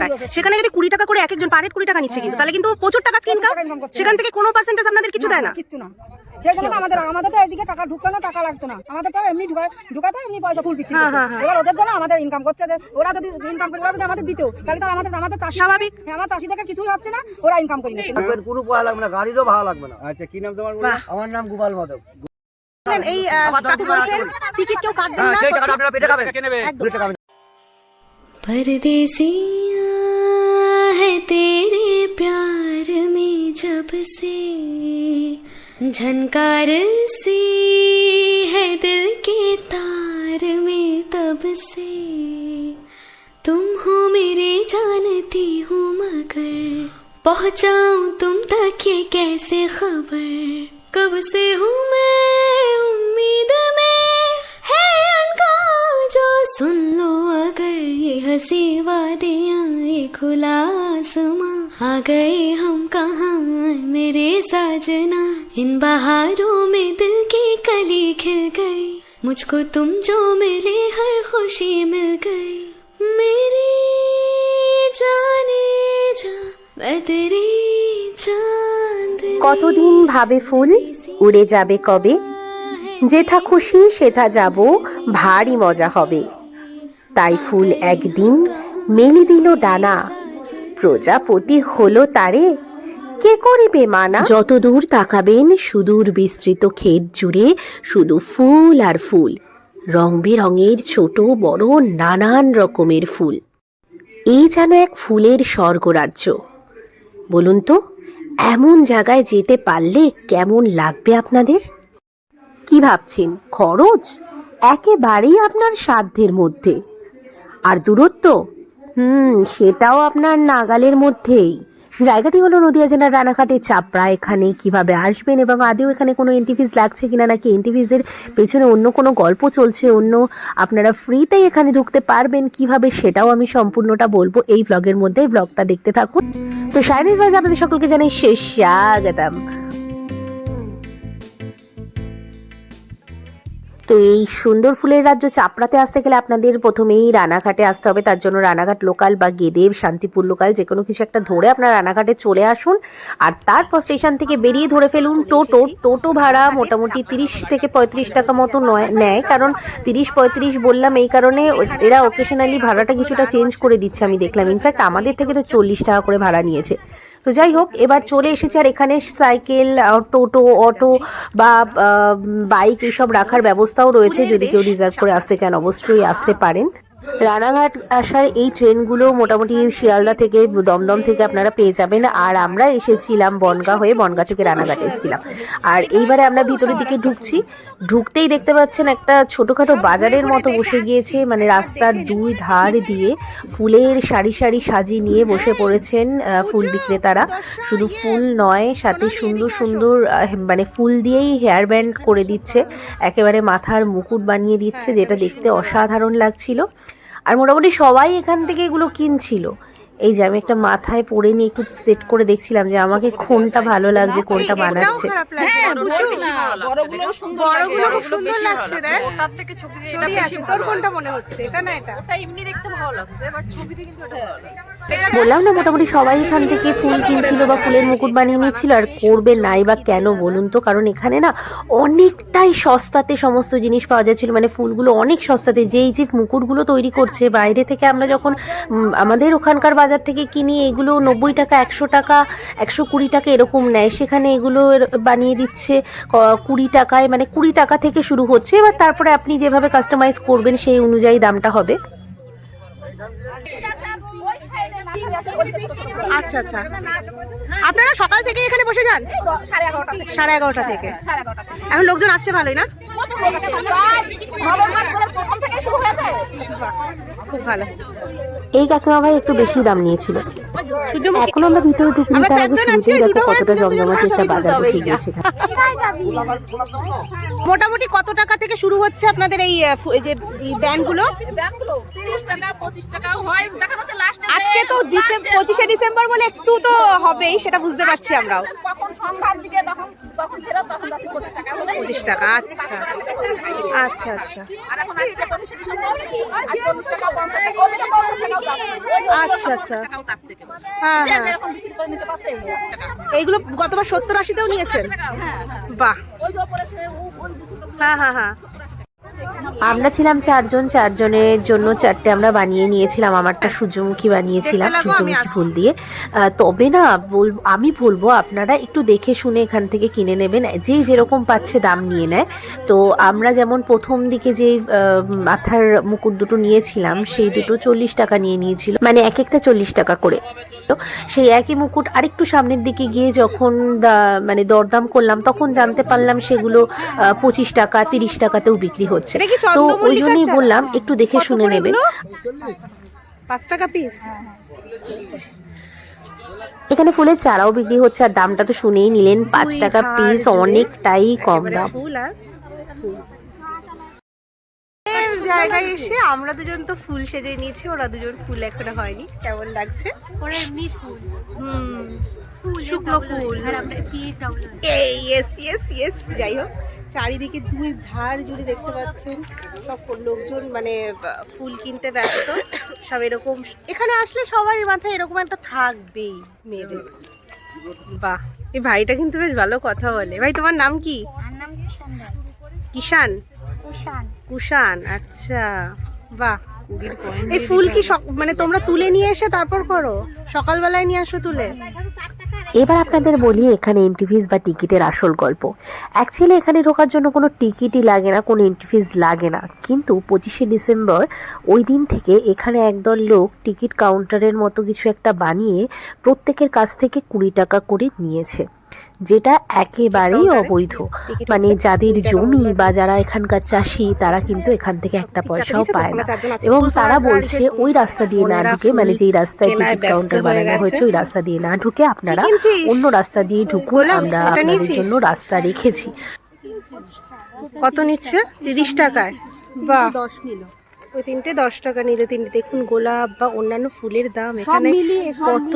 জায়গাটায় সেখানে যদি কুড়ি টাকা করে এক একজন পার হেড কুড়ি টাকা নিচ্ছে কিন্তু। তাহলে কিন্তু প্রচুর টাকা ইনকাম। সেখান থেকে কোনো পার্সেন্টেজ আপনাদের কিছু দেয় না। কিচ্ছু না। সেই জন্য আমাদের আমাদের তো এদিকে টাকা ঢুকানো টাকা লাগতো না। আমাদের তো এমনি ঢুকা ঢুকাতে এমনি পয়সা ফুল বিক্রি করছে। এবার ওদের জন্য আমাদের ইনকাম করছে যে ওরা যদি ইনকাম করে ওরা যদি আমাদের দিত তাহলে তো আমাদের আমাদের চাষি স্বাভাবিক। হ্যাঁ, আমার চাষি থেকে কিছুই হচ্ছে না ওরা ইনকাম করে নিচ্ছে। লাগবে কোনো ভাড়া লাগবে না গাড়িরও ভাড়া লাগবে না। আচ্ছা কি নাম তোমার আমার নাম গোপাল মাধব। এই কাকু বলছেন টিকিট কেউ কাটবেন হ্যাঁ না? সেই টাকাটা আপনারা পেটে খাবেন। একদম। तेरे प्यार में जब से झनकार सी है दिल के तार में तब से। तुम हो मेरे जानती हूँ मगर पहुँचाऊँ तुम तक ये कैसे खबर? कब से हूँ मैं हंसी वादियाँ ये खुला आसमां आ गए हम कहाँ मेरे साजना इन बहारों में दिल की कली खिल गई मुझको तुम जो मिले हर खुशी मिल गई मेरी जाने जा मैं तेरी चांद কতদিন ভাবে ফুল উড়ে যাবে কবে যেথা খুশি সেথা যাব ভারী মজা হবে তাই ফুল একদিন মেলি দিল ডানা। প্রজাপতি হলো তারে। কে করিবে মানা? যত দূর তাকাবেন সুদূর বিস্তৃত ক্ষেত জুড়ে শুধু ফুল আর ফুল, রং বেরঙের ছোট বড় নানান রকমের ফুল। এই যেন এক ফুলের স্বর্গরাজ্য। বলুন তো, এমন জায়গায় যেতে পারলে কেমন লাগবে আপনাদের? কি ভাবছেন? খরচ? একেবারেই আপনার সাধ্যের মধ্যে। দূরত্ব? হুম, সেটাও আপনার নাগালের মধ্যেই। জায়গাটি হলো নদিয়া জেলার রানাঘাটের চাপড়া এখানে কীভাবে আসবেন এবং আদেও এখানে কোনো এন্টিফিস লাগছে কিনা, নাকি এন্টিফিসের পেছনে অন্য কোনো গল্প চলছে, অন্য আপনারা ফ্রিতেই এখানে ঢুকতে পারবেন কীভাবে সেটাও আমি সম্পূর্ণটা বলব এই ব্লগের মধ্যে। ব্লগটা দেখতে থাকুন। তো শাইনিজ ভাইজ আপনাদের সকলকে জানাই শেষ স্বাগতম। তো এই সুন্দর ফুলের রাজ্য চাপড়াতে আসতে গেলে আপনাদের প্রথমেই রানাঘাটে আসতে হবে। তার জন্য রানাঘাট লোকাল বা গেদেব শান্তিপুর লোকাল যে কোনো কিছু একটা ধরে আপনার রানাঘাটে চলে আসুন। আর তারপর স্টেশন থেকে বেরিয়ে ধরে ফেলুন টোটো। টোটো ভাড়া মোটামুটি তিরিশ থেকে পঁয়ত্রিশ টাকা মতো নয়- নেয়। কারণ তিরিশ পঁয়ত্রিশ বললাম এই কারণে এরা অকেশনালি ভাড়াটা কিছুটা চেঞ্জ করে দিচ্ছে আমি দেখলাম। ইনফ্যাক্ট আমাদের থেকে তো চল্লিশ টাকা করে ভাড়া নিয়েছে। তো যাই হোক এবার চলে এসেছে আর এখানে সাইকেল টোটো অটো বা বাইক এইসব রাখার ব্যবস্থাও রয়েছে। যদি কেউ রিজার্ভ করে আসতে চান অবশ্যই আসতে পারেন। রানাঘাট আসার এই ট্রেনগুলো মোটামুটি শিয়ালদা থেকে দমদম থেকে আপনারা পেয়ে যাবেন। আর আমরা এসেছিলাম বনগা হয়ে বনগা থেকে রানাঘাট এসেছিলাম। আর এইবারে আমরা ভিতরের দিকে ঢুকছি। ঢুকতেই দেখতে পাচ্ছেন একটা ছোটোখাটো বাজারের মতো বসে গিয়েছে। মানে রাস্তার দুই ধার দিয়ে ফুলের সারি সারি সাজিয়ে নিয়ে বসে পড়েছেন ফুল বিক্রেতারা। শুধু ফুল নয়, সাথে সুন্দর সুন্দর মানে ফুল দিয়েই হেয়ার ব্যান্ড করে দিচ্ছে। একেবারে মাথার মুকুট বানিয়ে দিচ্ছে, যেটা দেখতে অসাধারণ লাগছিল। আর মোটামুটি সবাই এখান থেকে এগুলো কিনছিল। এই যে আমি একটা মাথায় পরে নিয়ে একটু সেট করে দেখছিলাম যে আমাকে কোনটা ভালো লাগছে কোনটা বানাচ্ছে। এটা কোনটা মনে হচ্ছে? না এটা। এমনি দেখতে ভালো লাগছে বাট ছবিতে কিন্তু ওটা ভালো লাগে বললাম না, মোটামুটি সবাই এখান থেকে ফুল কিনছিল বা ফুলের মুকুট বানিয়ে নিচ্ছিল। আর করবে নাই বা কেন বলুন তো? কারণ এখানে না অনেকটাই সস্তাতে সমস্ত জিনিস পাওয়া যাচ্ছিল। মানে ফুলগুলো অনেক সস্তাতে, যেই যে মুকুটগুলো তৈরি করছে, বাইরে থেকে আমরা যখন আমাদের ওখানকার বাজার থেকে কিনি, এগুলো নব্বই টাকা, একশো টাকা, একশো কুড়ি টাকা এরকম নেয়। সেখানে এগুলো বানিয়ে দিচ্ছে কুড়ি টাকায় মানে কুড়ি টাকা থেকে শুরু হচ্ছে। এবার তারপরে আপনি যেভাবে কাস্টমাইজ করবেন, সেই অনুযায়ী দামটা হবে। আচ্ছা আচ্ছা। আপনারা সকাল থেকে এখানে বসে যান? সাড়ে এগারোটা থেকে। এখন লোকজন আসছে ভালোই না? খুব ভালো। এই কাকিমা ভাই একটু বেশি দাম নিয়েছিল। এখন আমরা ভিতরে ঢুকিনি তার আগে চারজন আছি, শুরুতেই দেখো দুটো কতটা জমজমাটি একটা বাজার হবে বসে গিয়েছে মোটামুটি কত টাকা থেকে শুরু হচ্ছে আপনাদের এই যে ব্যান্ডগুলো টাকা হয়। দেখা যাচ্ছে লাস্টে আজকে তো ডিসেম্বর পঁচিশে ডিসেম্বর বলে একটু তো হবেই সেটা বুঝতে পারছি আমরাও। যাচ্ছে পঁচিশ টাকা আচ্ছা। আচ্ছা আচ্ছা। আচ্ছা, আচ্ছা। হ্যাঁ, হ্যাঁ। এইগুলো গতবার সত্তর আশিতেও নিয়েছেন? হ্যাঁ হ্যাঁ। বাহ। হ্যাঁ হ্যাঁ হ্যাঁ। আমরা ছিলাম চারজন চারজনের জন্য চারটে আমরা বানিয়ে নিয়েছিলাম আমারটা সূর্যমুখী বানিয়েছিলাম সূর্যমুখী ফুল দিয়ে। তবে না বল- আমি বলব আপনারা একটু দেখে শুনে এখান থেকে কিনে নেবেন যেই যেরকম পাচ্ছে দাম নিয়ে নেয়। তো আমরা যেমন প্রথম দিকে যে মাথার মুকুট দুটো নিয়েছিলাম সেই দুটো চল্লিশ টাকা নিয়ে নিয়েছিল মানে এক একটা চল্লিশ টাকা করে। তো সেই একই মুকুট আরেকটু সামনের দিকে গিয়ে যখন মানে দরদাম করলাম তখন জানতে পারলাম সেগুলো পঁচিশ টাকা তিরিশ টাকাতেও বিক্রি হচ্ছে। তো ওই জন্যই বললাম একটু দেখে শুনে নেবেন পাঁচ টাকা পিস এখানে ফুলের চারাও বিক্রি হচ্ছে আর দামটা তো শুনেই নিলেন পাঁচ টাকা পিস অনেকটাই কম দাম। জায়গায় এসে আমরা দুজন তো ফুল সেজে নিয়েছি ওরা দুজন ফুল এখনও হয়নি। কেমন লাগছে? ওরা এমনি ফুল। হুম। ফুল শুকনো ফুল। আর আমরা পিস এই ইয়েস ইয়েস ইয়েস যাই হোক। চারিদিকে দুই ধার জুড়ে দেখতে পাচ্ছেন। সব লোকজন মানে ফুল কিনতে ব্যস্ত। সব এরকম এখানে আসলে সবার মাথায় এরকম একটা থাকবেই মেয়েদের। বাহ এই ভাইটা কিন্তু বেশ ভালো কথা বলে। ভাই তোমার নাম কি? কিষান কুষাণ। কুষান আচ্ছা। বাহ। এই ফুল কি মানে তোমরা তুলে নিয়ে এসে তারপর করো? সকালবেলায় নিয়ে আসো তুলে? এবার আপনাদের বলি এখানে এন্ট্রি ফিস বা টিকিটের আসল গল্প। অ্যাকচুয়ালি এখানে ঢোকার জন্য কোনো টিকিটই লাগে না কোনো এন্ট্রি ফিস লাগে না। কিন্তু পঁচিশে ডিসেম্বর ওই দিন থেকে এখানে একদল লোক টিকিট কাউন্টারের মতো কিছু একটা বানিয়ে প্রত্যেকের কাছ থেকে কুড়ি টাকা করে নিয়েছে। যেটা একেবারেই অবৈধ। মানে যাদের জমি বা যারা এখানকার চাষি তারা কিন্তু এখান থেকে একটা পয়সাও পায় না। এবং তারা বলছে ওই রাস্তা দিয়ে না ঢুকে মানে যেই রাস্তায় টিকিট কাউন্টার বানানো হয়েছে ওই রাস্তা দিয়ে না ঢুকে আপনারা অন্য রাস্তা দিয়ে ঢুকুন আমরা আপনাদের জন্য রাস্তা রেখেছি। কত নিচ্ছে? তিরিশ টাকায়? বা দশ বাহ ওই তিনটে দশ টাকা নিলে তিনটে। দেখুন গোলাপ বা অন্যান্য ফুলের দাম এখানে কত?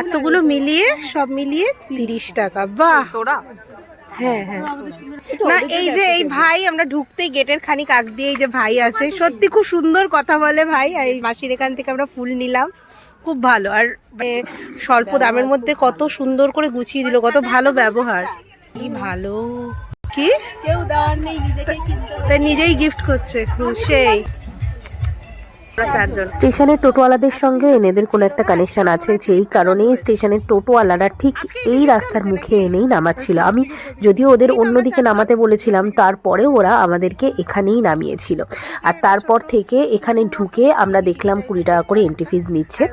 এতগুলো মিলিয়ে সব মিলিয়ে তিরিশ টাকা। বাহ! তোরা? হ্যাঁ হ্যাঁ। না এই যে এই ভাই আমরা ঢুকতেই গেটের খানিক আগ দিয়ে এই যে ভাই আছে সত্যি খুব সুন্দর কথা বলে ভাই। আর এই মাসির এখান থেকে আমরা ফুল নিলাম। খুব ভালো। আর স্বল্প দামের মধ্যে কত সুন্দর করে গুছিয়ে দিল কত ভালো ব্যবহার। কি ভালো। কি? কেউ দেওয়ার নেই নিজেই গিফট করছে সেই। স্টেশনের টোটোওয়ালাদের সঙ্গে এনেদের কোনো একটা কানেকশন আছে সেই কারণেই স্টেশনের টোটোওয়ালারা ঠিক এই রাস্তার মুখে এনেই নামাচ্ছিল। আমি যদিও ওদের অন্যদিকে নামাতে বলেছিলাম তারপরে ওরা আমাদেরকে এখানেই নামিয়েছিল। আর তারপর থেকে এখানে ঢুকে আমরা দেখলাম কুড়ি টাকা করে এন্ট্রি ফিজ নিচ্ছে।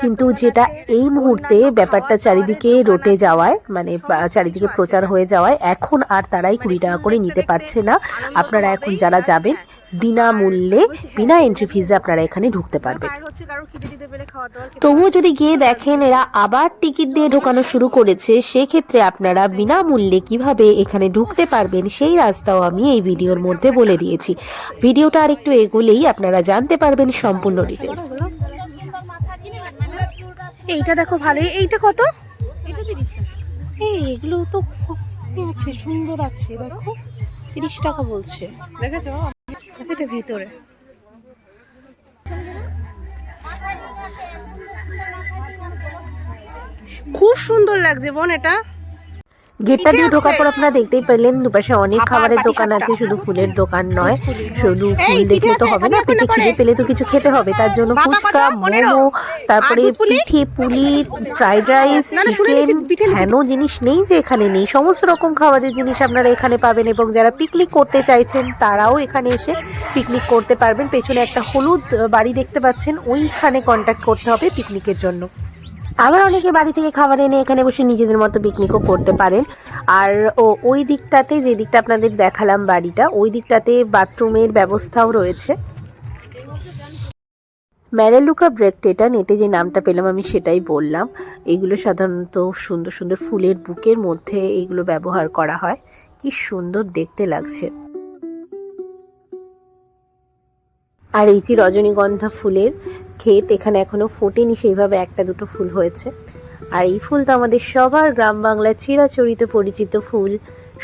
কিন্তু যেটা এই মুহূর্তে ব্যাপারটা চারিদিকে রোটে যাওয়ায় মানে চারিদিকে প্রচার হয়ে যাওয়ায় এখন আর তারাই কুড়ি টাকা করে নিতে পারছে না। আপনারা এখন যারা যাবেন বিনামূল্যে বিনা এন্ট্রি ফিজে আপনারা এখানে ঢুকতে পারবেন। তবুও যদি গিয়ে দেখেন এরা আবার টিকিট দিয়ে ঢোকানো শুরু করেছে সেক্ষেত্রে আপনারা বিনামূল্যে কীভাবে এখানে ঢুকতে পারবেন সেই রাস্তাও আমি এই ভিডিওর মধ্যে বলে দিয়েছি। ভিডিওটা আরেকটু এগোলেই আপনারা জানতে পারবেন সম্পূর্ণ ডিটেলস এইটা দেখো ভালোই। এইটা কত? এটা তিরিশ টাকা। এই এগুলো তো খুব আছে সুন্দর আছে দেখো। তিরিশ টাকা বলছে। দেখেছ? দেখো ভিতরে। খুব সুন্দর লাগছে বোন এটা। গেটটা দিয়ে ঢোকার পর আপনারা দেখতেই পেলেন দুপাশে অনেক খাবারের দোকান আছে শুধু ফুলের দোকান নয় শুধু ফুল দেখলে তো হবে না পেটে খিদে পেলে তো কিছু খেতে হবে তার জন্য ফুচকা? মোমো তারপরে পিঠে পুলি ফ্রাইড রাইস চিকেন হেন জিনিস নেই যে এখানে নেই। সমস্ত রকম খাবারের জিনিস আপনারা এখানে পাবেন এবং যারা পিকনিক করতে চাইছেন তারাও এখানে এসে পিকনিক করতে পারবেন। পেছনে একটা হলুদ বাড়ি দেখতে পাচ্ছেন ওইখানে কন্ট্যাক্ট করতে হবে পিকনিকের জন্য। আবার অনেকে বাড়ি থেকে খাবার এনে এখানে বসে নিজেদের মতো পিকনিকও করতে পারেন। আর ও, ওই দিকটাতে যে দিকটা আপনাদের দেখালাম বাড়িটা, ওই দিকটাতে বাথরুমের ব্যবস্থাও রয়েছে। ম্যারেলুকা ব্রেকটেটা নেটে যে নামটা পেলাম আমি সেটাই বললাম। এগুলো সাধারণত সুন্দর সুন্দর ফুলের বুকের মধ্যে এগুলো ব্যবহার করা হয়। কি সুন্দর দেখতে লাগছে। আর এই যে রজনীগন্ধা ফুলের ক্ষেত এখানে এখনও ফোটেনি, সেইভাবে একটা দুটো ফুল হয়েছে। আর এই ফুল তো আমাদের সবার গ্রাম বাংলার চিরাচরিত পরিচিত ফুল,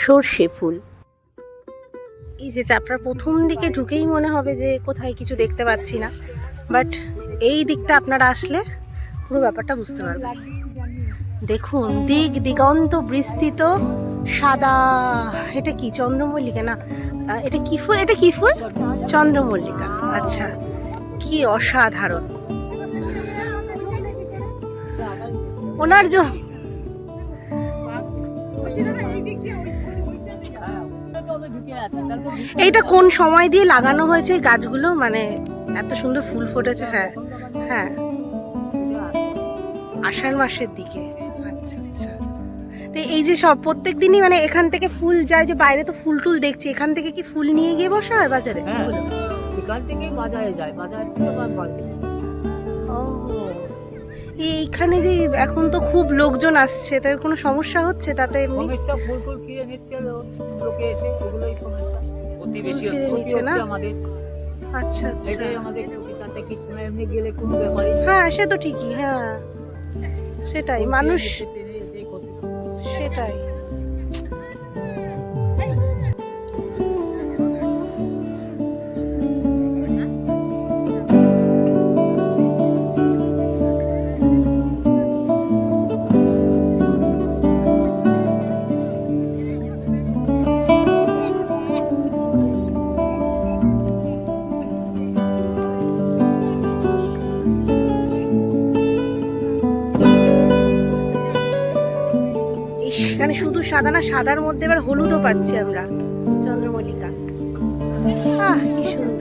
সর্ষে ফুল। এই যে চাপড়ার প্রথম দিকে ঢুকেই মনে হবে যে কোথায় কিছু দেখতে পাচ্ছি না। বাট এই দিকটা আপনারা আসলে পুরো ব্যাপারটা বুঝতে পারবেন। দেখুন, দিক দিগন্ত বিস্তৃত, সাদা, এটা কি? চন্দ্রমল্লিকা? না এটা কি ফুল? এটা কি ফুল? চন্দ্রমল্লিকা। আচ্ছা। কি অসাধারণ। ওনার যে এইটা কোন সময় দিয়ে লাগানো হয়েছে গাছগুলো? মানে এত সুন্দর ফুল ফুটেছে হ্যাঁ হ্যাঁ। আষাঢ় মাসের দিকে। আচ্ছা আচ্ছা। তো এই যে সব প্রত্যেক দিনই মানে এখান থেকে ফুল যায়, যে বাইরে তো ফুল টুল দেখছি, এখান থেকে কি ফুল নিয়ে গিয়ে বসা হয় বাজারে? হ্যাঁ থেকে বাজারে যায়। বাজার থেকে আবার বাড়ি ও। এইখানে যে এখন তো খুব লোকজন আসছে তাই কোনো সমস্যা হচ্ছে তাতে এমনি? সমস্যা ফুল ফুল ছিঁড়ে নিচ্ছে লোকে এসে এগুলোই সমস্যা। অতি বেশি ছিঁড়ে নিচ্ছে না? আমাদের। আচ্ছা। আচ্ছা এটাই আমাদের তাতে কিছু না এমনি গেলে কোনো ব্যাপারই হ্যাঁ সে তো ঠিকই হ্যাঁ। সেটাই মানুষ। সেটাই। শুধু সাদা না সাদার মধ্যে এবার হলুদও পাচ্ছি আমরা চন্দ্রমল্লিকা। আহ কি সুন্দর।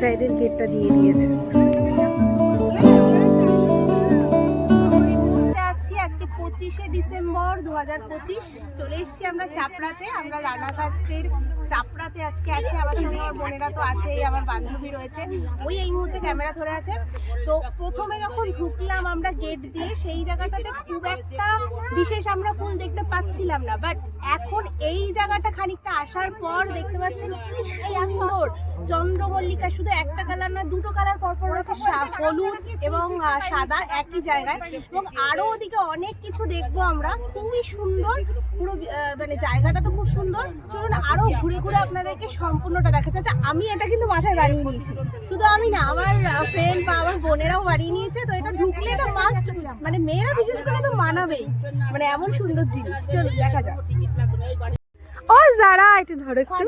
সাইডের গেটটা দিয়ে দিয়েছে। আজকে পঁচিশে ডিসেম্বর দু হাজার পঁচিশ। চলে এসেছি আমরা চাপড়াতে। আমরা রানাঘাটের চাপড়াতে আজকে আছি। আমার সঙ্গে আমার বোনেরা তো আছেই, আমার বান্ধবী রয়েছে। ওই এই মুহূর্তে ক্যামেরা ধরে আছে। তো প্রথমে যখন ঢুকলাম আমরা গেট দিয়ে, সেই জায়গাটাতে খুব একটা বিশেষ আমরা ফুল দেখতে পাচ্ছিলাম না। বাট এখন এই জায়গাটা খানিকটা আসার পর দেখতে পাচ্ছেন কি সুন্দর। চন্দ্রমল্লিকা, শুধু একটা কালার না, দুটো কালার পরপর রয়েছে হলুদ এবং সাদা একই জায়গায়। এবং আরও ওদিকে অনেক কিছু দেখব আমরা। খুবই সুন্দর। পুরো মানে জায়গাটা তো খুব সুন্দর। চলুন আরও ঘুরে ঘুরে আপনাদেরকে সম্পূর্ণটা দেখাচ্ছে। আচ্ছা আমি এটা কিন্তু মাথায় বানিয়ে নিয়েছি। শুধু আমি না, আমার ফ্রেন্ড বা আমার বোনেরাও বানিয়ে নিয়েছে। তো এটা ঢুকলে এটা মাস্ট মানে মেয়েরা বিশেষ করে তো মানাবেই। মানে এমন সুন্দর জিনিস। চলুন, দেখা যাক। ও যারা একটু ধরো একটু।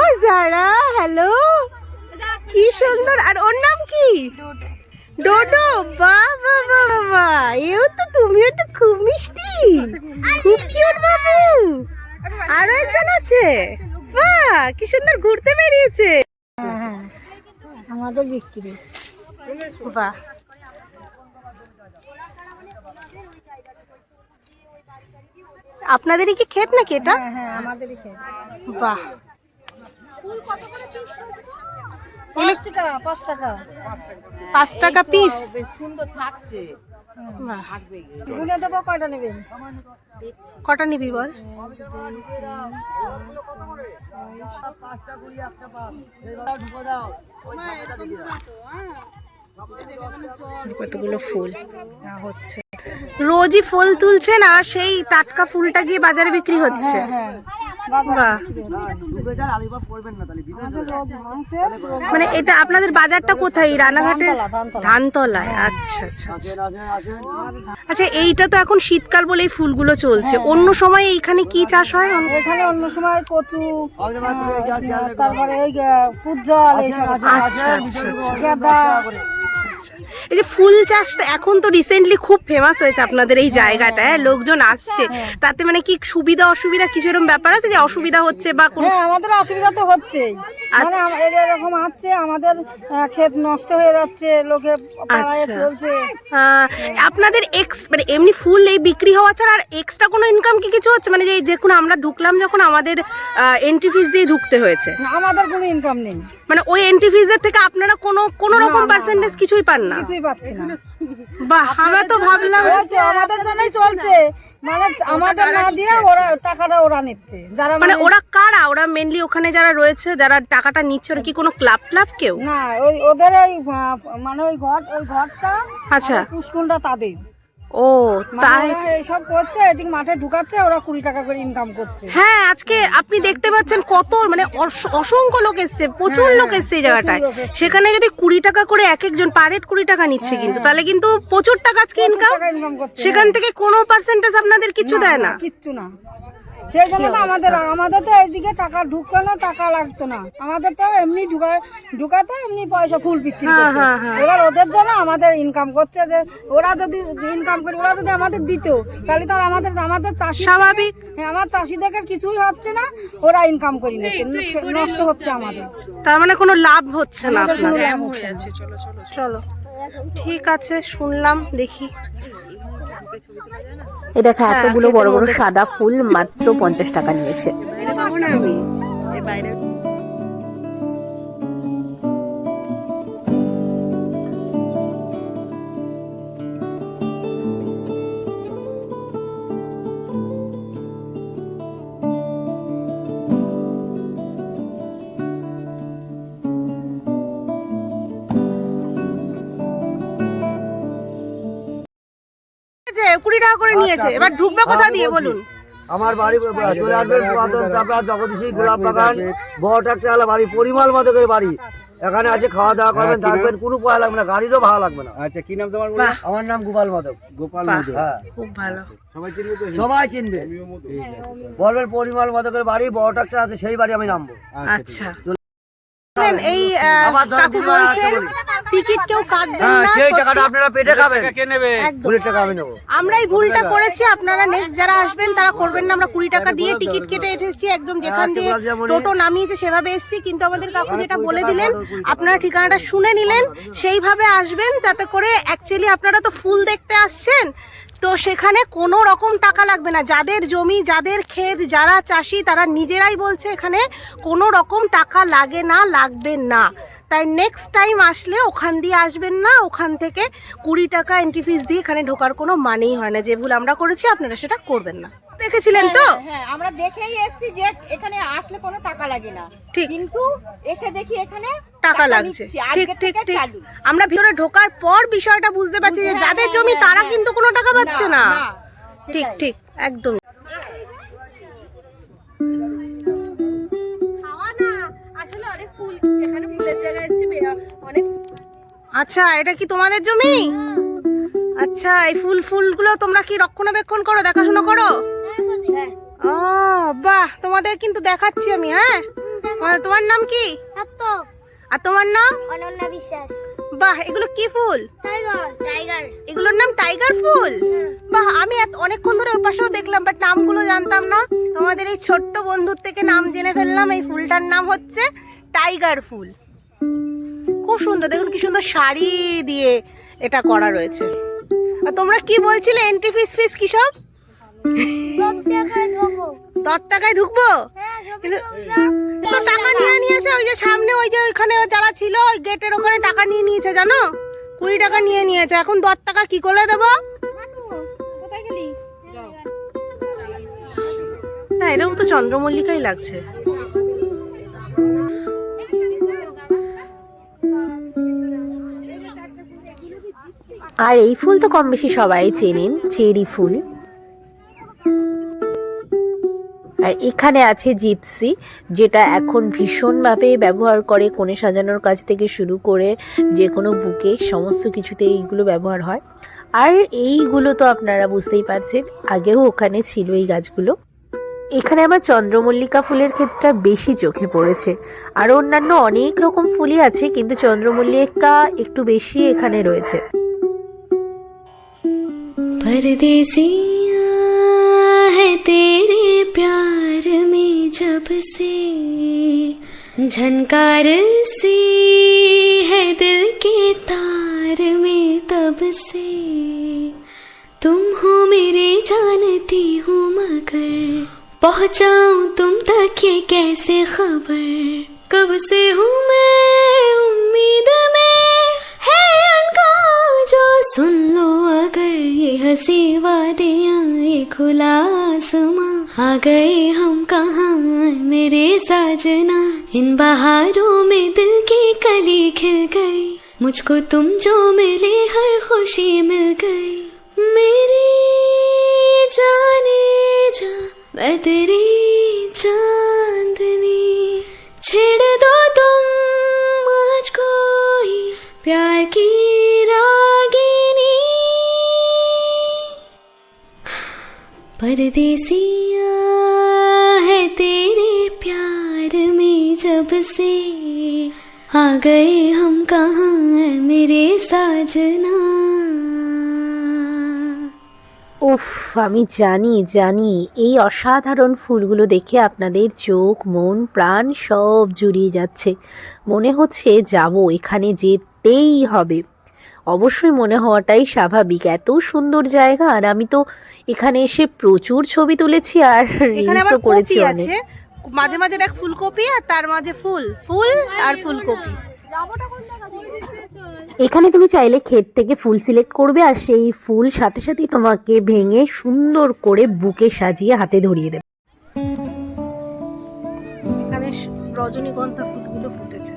ও যারা হ্যালো কি সুন্দর। আর ওর নাম কি? ডোডো। বাহ বাহ, বাহ এও তো তুমিও তো খুব মিষ্টি। খুব কিউট বাবু। আরও একজন আছে। বাহ কি সুন্দর ঘুরতে বেরিয়েছে। আমাদের বিক্রি। বাহ। আপনাদেরই কি ক্ষেত নাকি এটা? হ্যাঁ আমাদেরই খেয়ে বাহ। পাঁচ টাকা পাঁচ টাকা। পাঁচ টাকা পিস সুন্দর থাকছে। গুলে দেবো কয়টা নেবেন কটা নিবি বল? কতগুলো ফুল? হচ্ছে। রোজই ফুল তুলছেন আর সেই টাটকা ফুলটা গিয়ে বাজারে বিক্রি হচ্ছে। হ্যাঁ। রোজ মাংসের রোজ মানে এটা আপনাদের বাজারটা কোথায়? ধানতলা। ধানতলায়? আচ্ছা আচ্ছা আচ্ছা। আচ্ছা এইটা তো এখন শীতকাল বলে এই ফুলগুলো চলছে। অন্য সময় এইখানে কি চাষ হয়? এখানে অন্য সময় কচু তারপরে এই পুজল এইসব আচ্ছা আচ্ছা আচ্ছা। আচ্ছা। এই যে ফুল চাষটা এখন তো রিসেন্টলি খুব ফেমাস হয়েছে আপনাদের এই জায়গাটা হ্যাঁ লোকজন আসছে। তাতে মানে কি সুবিধা অসুবিধা কিছু এরকম ব্যাপার আছে যে অসুবিধা হচ্ছে বা কোনো হ্যাঁ আমাদের অসুবিধা তো হচ্ছেই। মানে আচ্ছা। এরকম আছে আমাদের ক্ষেত নষ্ট হয়ে যাচ্ছে লোকে আচ্ছা। চলছে। আপনাদের এক্স মানে এমনি ফুল এই বিক্রি হওয়া ছাড়া আর এক্সট্রা কোনো ইনকাম কি কিছু হচ্ছে? মানে যে যে কোনো আমরা ঢুকলাম যখন আমাদের এন্ট্রি ফিস দিয়ে ঢুকতে হয়েছে। আমাদের কোনো ইনকাম নেই। মানে ওই এন্ট্রি ফিসের থেকে আপনারা কোনো কোনো রকম পার্সেন্টেজ কিছুই পান না। কিছুই পাচ্ছি না। বাহ আমরা তো ভাবলাম আমাদের জন্যই চলছে। মানে আমাদের না দিয়ে ওরা টাকাটা ওরা নিচ্ছে। যারা মানে ওরা কারা? ওরা মেনলি ওখানে যারা রয়েছে যারা টাকাটা নিচ্ছে ওরা কি কোনো ক্লাব ক্লাব কেউ? না ওই ওদের ওই মানে ওই ঘর ওই ঘরটা আচ্ছা। স্কুলটা তাদের। ও মানে তাই সব করছে এদিক মাঠে ঢুকাচ্ছে ওরা কুড়ি টাকা করে ইনকাম করছে। হ্যাঁ আজকে আপনি দেখতে পাচ্ছেন কত মানে অস- অসংখ্য লোক এসছে প্রচুর হ্যাঁ, লোক এসছে এই জায়গাটায়। সেখানে যদি কুড়ি টাকা করে এক একজন পার হেড কুড়ি টাকা নিচ্ছে কিন্তু তাহলে কিন্তু প্রচুর টাকা আজকে ইনকাম সেখান থেকে কোনো পার্সেন্টেজ আপনাদের কিছু দেয় না কিচ্ছু না। সেই জন্য তো আমাদের আমাদের তো এইদিকে টাকা ঢুকানো টাকা লাগতো না। আমাদের তো এমনি ঢুকা ঢুকাতে এমনি পয়সা ফুল বিক্রি হ্যাঁ, করছে হ্যাঁ, হ্যাঁ। এবার ওদের জন্য আমাদের ইনকাম করছে যে ওরা যদি ইনকাম করে ওরা যদি আমাদের দিত তাহলে তো আমাদের আমাদের চাষি স্বাভাবিক। হ্যাঁ আমার চাষিদের কিছুই হচ্ছে না ওরা ইনকাম করে নিচ্ছে। নষ্ট হচ্ছে আমাদের। তার মানে কোনো লাভ হচ্ছে না না। চলো। ঠিক আছে শুনলাম দেখি। এ দেখো হ্যাঁ, এতগুলো বড় বড় সাদা ফুল মাত্র পঞ্চাশ টাকা নিয়েছে। টাকা করে নিয়েছে। এবার ঢুকবে কোথা দিয়ে বলুন। আমার বাড়ি চলে আসবেন পুরাতন চাপড়া জগদীশী গোলাপ বাগান বড় একটা বাড়ি পরিমাল মাদকের বাড়ি। এখানে আছে খাওয়া দাওয়া করবেন থাকবেন কোনো পয়সা লাগবে না গাড়িরও ভাড়া লাগবে না। আচ্ছা কি নাম তোমার আমার নাম গোপাল মাদক গোপাল বাহ। মধু হ্যাঁ। খুব ভালো। সবাই চিনবে সবাই চিনবে। বলবেন পরিমাল মাদকের বাড়ি বড় একটা আছে সেই বাড়ি আমি নামবো। আচ্ছা। এই কাকু বলছেন টিকিট কেউ কাটবেন হ্যাঁ না সেই টাকাটা আপনারা পেটে খাবেন। কে নেবে? একদম। কুড়ি টাকা আমি নেব। আমরা এই ভুলটা করেছি আপনারা নেক্সট যারা আসবেন তারা করবেন না। আমরা কুড়ি টাকা দিয়ে টিকিট কেটে এসেছি একদম যেখান দিয়ে টোটো নামিয়েছে সেভাবে এসেছি। কিন্তু আমাদের কাকু যেটা বলে দিলেন আপনারা ঠিকানাটা শুনে নিলেন। সেইভাবে আসবেন তাতে করে অ্যাকচুয়ালি আপনারা তো ফুল দেখতে আসছেন। তো সেখানে কোনো রকম টাকা লাগবে না। যাদের জমি, যাদের ক্ষেত, যারা চাষি, তারা নিজেরাই বলছে এখানে কোনো রকম টাকা লাগে না, লাগবে না। তাই নেক্সট টাইম আসলে ওখান দিয়ে আসবেন না ওখান থেকে কুড়ি টাকা এন্ট্রি ফিস দিয়ে এখানে ঢোকার কোনো মানেই হয় না। যে ভুল আমরা করেছি আপনারা সেটা করবেন না। দেখেছিলেন তো? হ্যাঁ আমরা দেখেই এসেছি যে এখানে আসলে কোনো টাকা লাগে না। ঠিক। কিন্তু এসে দেখি এখানে টাকা লাগছে। ঠিক ঠিক ঠিক। আমরা ভিতরে ঢোকার পর বিষয়টা বুঝতে পারছি যে হ্যাঁ, যাদের হ্যাঁ, জমি হ্যাঁ, তারা হ্যাঁ। কিন্তু কোনো টাকা পাচ্ছে না। ঠিক। ঠিক একদম। আচ্ছা এটা কি তোমাদের জমি? আচ্ছা এই ফুল ফুলগুলো তোমরা কি রক্ষণাবেক্ষণ করো দেখাশোনা করো? ও বাহ তোমাদের কিন্তু দেখাচ্ছি আমি হ্যাঁ? তোমার নাম কি? আর তোমার নাম? অনন্যা বিশ্বাস। বাহ এগুলো কি ফুল? টাইগার। এগুলোর নাম টাইগার ফুল? বাহ আমি এত- অনেকক্ষণ ধরে ওর পাশেও দেখলাম বাট নামগুলো জানতাম না। তোমাদের এই ছোট্ট বন্ধুর থেকে নাম জেনে ফেললাম এই ফুলটার নাম হচ্ছে টাইগার ফুল। খুব সুন্দর। দেখুন কি সুন্দর শাড়ি দিয়ে এটা করা রয়েছে। আর তোমরা কি বলছিলে? এন্ট্রি ফিস ফিস কি সব? দশ টাকায় ঢুকবো? কিন্তু তো টাকা নিয়ে নিয়েছে ওই যে সামনে ওই যে ওইখানে যারা ছিল ওই গেটের ওখানে টাকা নিয়ে নিয়েছে জানো? কুড়ি টাকা নিয়ে নিয়েছে। এখন দশ টাকা কি করে দেবো? না এটাও তো চন্দ্রমল্লিকাই লাগছে। আর এই ফুল তো কম বেশি সবাই চেনেন, চেরি ফুল। আর এখানে আছে জিপসি, যেটা এখন ভীষণভাবে ব্যবহার করে কোণে সাজানোর কাজ থেকে শুরু করে যে কোনো বুকে সমস্ত কিছুতে এইগুলো ব্যবহার হয়। আর এইগুলো তো আপনারা বুঝতেই পারছেন, আগেও ওখানে ছিল এই গাছগুলো। এখানে আমার চন্দ্রমল্লিকা ফুলের ক্ষেত্রে বেশি চোখে পড়েছে। আর অন্যান্য অনেক রকম ফুলই আছে, কিন্তু চন্দ্রমল্লিকা একটু বেশি এখানে রয়েছে। परदेसिया है तेरे प्यार में जब से। झनकार सी है दिल के तार में तब से। तुम हो मेरे जानती हूँ मगर, पहुँचाऊँ तुम तक ये कैसे खबर? कब से हूँ मैं ये हँसी वादियाँ ये खुला आसमां आ गए हम कहाँ? मेरे साजना। इन बहारों में दिल की कली खिल गई। मुझको तुम जो मिले, हर खुशी मिल गई। मेरी जाने जा, मैं तेरी चांदनी परदेसिया है तेरे प्यार में जब से आ गए हम कहाँ मेरे साजना উফ আমি জানি জানি এই অসাধারণ ফুলগুলো দেখে আপনাদের চোখ মন প্রাণ সব জুড়িয়ে যাচ্ছে মনে হচ্ছে যাব এখানে যেতেই হবে অবশ্যই মনে হওয়াটাই স্বাভাবিক। এত সুন্দর জায়গা আর আমি তো এখানে এসে প্রচুর ছবি তুলেছি আর রিলসও করেছি অনেক। মাঝে মাঝে দেখ ফুলকপি আর তার মাঝে ফুল। ফুল আর ফুলকপি। এখানে তুমি চাইলে ক্ষেত থেকে ফুল সিলেক্ট করবে আর সেই ফুল সাথে সাথেই তোমাকে ভেঙে সুন্দর করে বুকে সাজিয়ে হাতে ধরিয়ে দেবে। এখানে রজনীগন্ধা ফুলগুলো ফুটেছে।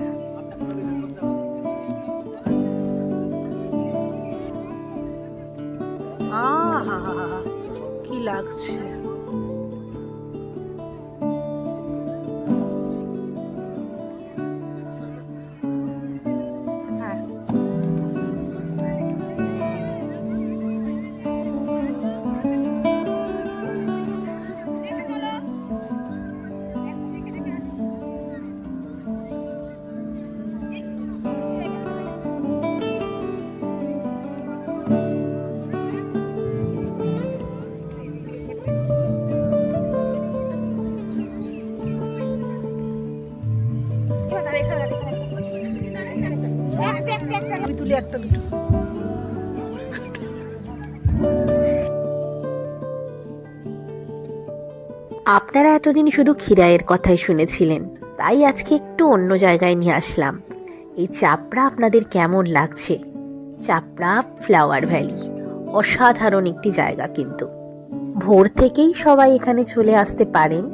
আহা কি লাগছে? একটা দুটো। আপনারা এতদিন শুধু খিরায়ের কথাই শুনেছিলেন, তাই আজকে একটু অন্য জায়গায় নিয়ে আসলাম। এই চাপড়া আপনাদের কেমন লাগছে? চাপড়া ফ্লাওয়ার ভ্যালি, অসাধারণ একটি জায়গা কিন্তু। ভোর থেকেই সবাই এখানে চলে আসতে পারেন,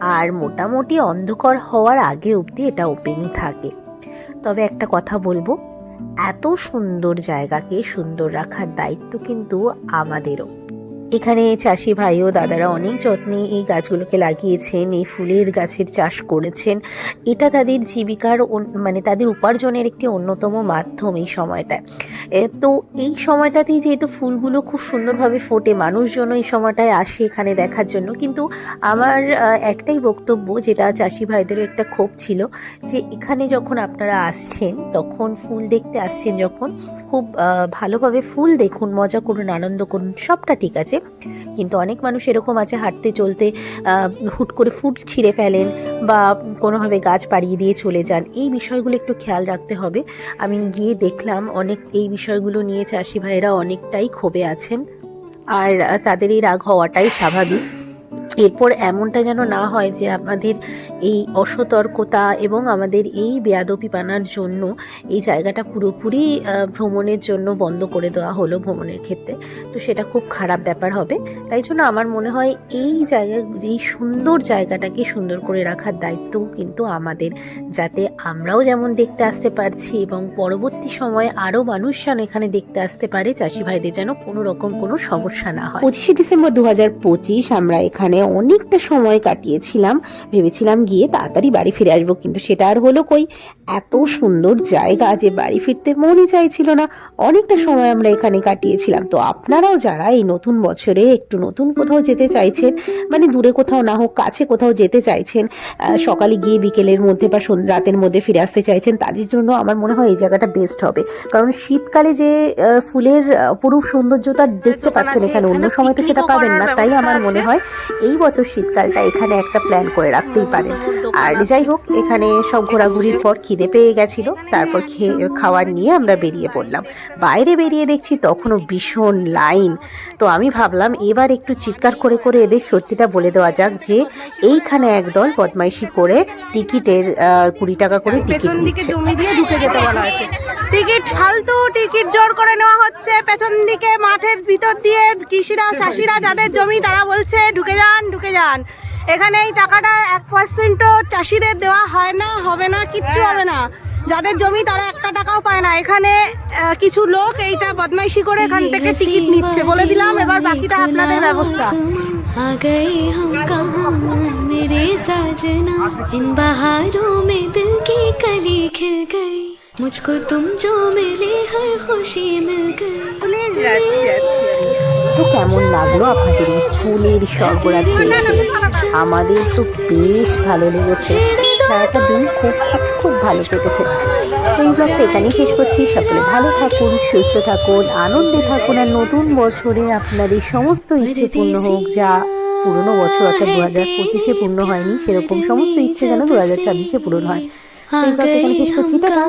আর মোটামুটি অন্ধকার হওয়ার আগে অবধি এটা ওপেনই থাকে। তবে একটা কথা বলব এত সুন্দর জায়গাকে সুন্দর রাখার দায়িত্ব কিন্তু আমাদেরও। এখানে চাষি ভাই ও দাদারা অনেক যত্নে এই গাছগুলোকে লাগিয়েছেন, এই ফুলের গাছের চাষ করেছেন। এটা তাদের জীবিকার মানে তাদের উপার্জনের একটি অন্যতম মাধ্যম এই সময়টায়। তো এই সময়টাতেই যেহেতু ফুলগুলো খুব সুন্দরভাবে ফোটে, মানুষজন এই সময়টায় আসে এখানে দেখার জন্য। কিন্তু আমার একটাই বক্তব্য, যেটা চাষি ভাইদেরও একটা ক্ষোভ ছিল, যে এখানে যখন আপনারা আসছেন, তখন ফুল দেখতে আসছেন যখন, খুব ভালোভাবে ফুল দেখুন, মজা করুন, আনন্দ করুন, সবটা ঠিক আছে। কিন্তু অনেক মানুষ এরকম আছে হাঁটতে, চলতে হুট করে ফুট ছিঁড়ে ফেলেন বা কোনোভাবে গাছ পাড়িয়ে দিয়ে চলে যান। এই বিষয়গুলো একটু খেয়াল রাখতে হবে। আমি গিয়ে দেখলাম অনেক, এই বিষয়গুলো নিয়ে চাষি ভাইয়েরা অনেকটাই ক্ষোভে আছেন। আর তাদের এই রাগ হওয়াটাই স্বাভাবিক। এরপর এমনটা যেন না হয় যে আমাদের এই অসতর্কতা এবং আমাদের এই বেয়াদপিপানার জন্য এই জায়গাটা পুরোপুরি ভ্রমণের জন্য বন্ধ করে দেওয়া হলো ভ্রমণের ক্ষেত্রে। তো সেটা খুব খারাপ ব্যাপার হবে। তাই জন্য আমার মনে হয় এই জায়গা, এই সুন্দর জায়গাটাকে সুন্দর করে রাখার দায়িত্ব কিন্তু আমাদের, যাতে আমরাও যেমন দেখতে আসতে পারছি এবং পরবর্তী সময়ে আরও মানুষ যেন এখানে দেখতে আসতে পারে। চাষি ভাইদের যেন কোনো রকম কোনো সমস্যা না হয়। পঁচিশে ডিসেম্বর দু হাজার পঁচিশ আমরা এখানে অনেকটা সময় কাটিয়েছিলাম। ভেবেছিলাম গিয়ে তাড়াতাড়ি বাড়ি ফিরে আসব কিন্তু সেটা আর হলো কই? এত সুন্দর জায়গা যে বাড়ি ফিরতে মনই চাইছিল না। অনেকটা সময় আমরা এখানে কাটিয়েছিলাম। তো আপনারাও যারা এই নতুন বছরে একটু নতুন কোথাও যেতে চাইছেন মানে দূরে কোথাও না হোক কাছে কোথাও যেতে চাইছেন সকালে গিয়ে বিকেলের মধ্যে বা রাতের মধ্যে ফিরে আসতে চাইছেন তাদের জন্য আমার মনে হয় এই জায়গাটা বেস্ট হবে। কারণ শীতকালে যে ফুলের অপরূপ সৌন্দর্যতা দেখতে পাচ্ছেন এখানে অন্য সময় তো সেটা পাবেন না তাই আমার মনে হয় এই বছর শীতকালটা এখানে একটা প্ল্যান করে রাখতেই পারেন। আর যাই হোক এখানে সব ঘোরাঘুরির পর খিদে পেয়ে গেছিল তারপর খেয়ে খাওয়ার নিয়ে আমরা বেরিয়ে পড়লাম। বাইরে বেরিয়ে দেখছি তখনও ভীষণ লাইন। তো আমি ভাবলাম এবার একটু চিৎকার করে করে এদের সত্যিটা বলে দেওয়া যাক যে এইখানে একদল বদমাইশি করে টিকিটের কুড়ি টাকা করে টিকিট পেছন দিকে নিচ্ছে। জমি দিয়ে ঢুকে যেতে বলা হয়েছে। টিকিট ফালতু টিকিট জোর করে নেওয়া হচ্ছে। পেছন দিকে মাঠের ভিতর দিয়ে কৃষিরা চাষিরা যাদের জমি তারা বলছে ঢুকে যান। ঢুকে যান এখানে এই টাকাটা এক পার্সেন্টও চাষিদের দেওয়া হয় না হবে না কিচ্ছু হবে না যাদের জমি তারা একটা টাকাও পায় না এখানে আহ, কিছু লোক এইটা বদমাইশি করে এখান থেকে টিকিট নিচ্ছে বলে দিলাম এবার বাকিটা আপনাদের ব্যবস্থা आ गए हम कहाँ मेरे साजना इन बहारों में दिल की कली खिल गई मुझको तुम जो मिले हर खुशी मिल गई তো কেমন লাগল আপনাদের এই ফুলের সর্বরাজ্যে আমাদের তো বেশ ভালো লেগেছে। সারাটা দিন খুব খুব ভালো কেটেছে। তো এই ব্লগটা এখানেই শেষ করছি। সকলে ভালো থাকুন, সুস্থ থাকুন, আনন্দে থাকুন, আর নতুন বছরে আপনাদের সমস্ত ইচ্ছে পূর্ণ হোক, যা পুরনো বছর অর্থাৎ দু হাজার পঁচিশে পূর্ণ হয়নি, সেরকম সমস্ত ইচ্ছে যেন দু হাজার ছাব্বিশে পূরণ হয়। এই ব্লগটা এখানে শেষ করছি। টাটা।